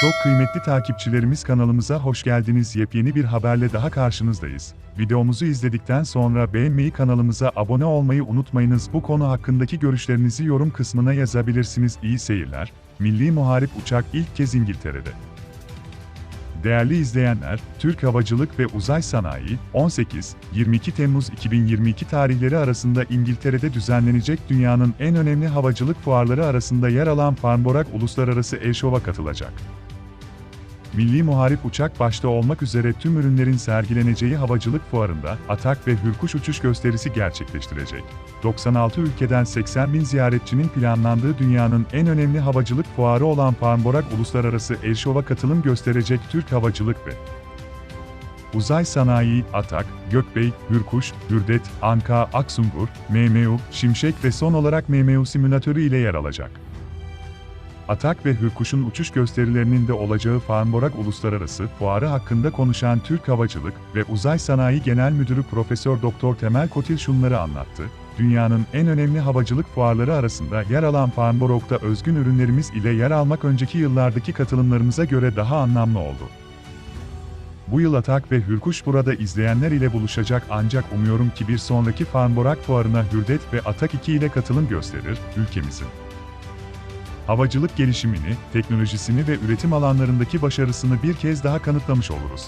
Çok kıymetli takipçilerimiz kanalımıza hoş geldiniz. Yepyeni bir haberle daha karşınızdayız. Videomuzu izledikten sonra beğenmeyi kanalımıza abone olmayı unutmayınız. Bu konu hakkındaki görüşlerinizi yorum kısmına yazabilirsiniz. İyi seyirler. Milli Muharip uçak ilk kez İngiltere'de. Değerli izleyenler, Türk Havacılık ve Uzay Sanayi, 18-22 Temmuz 2022 tarihleri arasında İngiltere'de düzenlenecek dünyanın en önemli havacılık fuarları arasında yer alan Farnborough Uluslararası Airshow'a katılacak. Milli Muharip uçak başta olmak üzere tüm ürünlerin sergileneceği havacılık fuarında atak ve hürkuş uçuş gösterisi gerçekleştirecek. 96 ülkeden 80 bin ziyaretçinin planlandığı dünyanın en önemli havacılık fuarı olan Farnborough Uluslararası Airshow'a katılım gösterecek Türk Havacılık ve Uzay Sanayi, Atak, Gökbey, Hürkuş, Hürdet, Anka, Aksungur, MMU, Şimşek ve son olarak MMU simülatörü ile yer alacak. Atak ve Hürkuş'un uçuş gösterilerinin de olacağı Farnborough Uluslararası Fuarı hakkında konuşan Türk Havacılık ve Uzay Sanayi Genel Müdürü Profesör Doktor Temel Kotil şunları anlattı. Dünyanın en önemli havacılık fuarları arasında yer alan Farnborough'da özgün ürünlerimiz ile yer almak önceki yıllardaki katılımlarımıza göre daha anlamlı oldu. Bu yıl Atak ve Hürkuş burada izleyenler ile buluşacak ancak umuyorum ki bir sonraki Farnborough fuarına Hürdet ve Atak 2 ile katılım gösterir, ülkemizin havacılık gelişimini, teknolojisini ve üretim alanlarındaki başarısını bir kez daha kanıtlamış oluruz.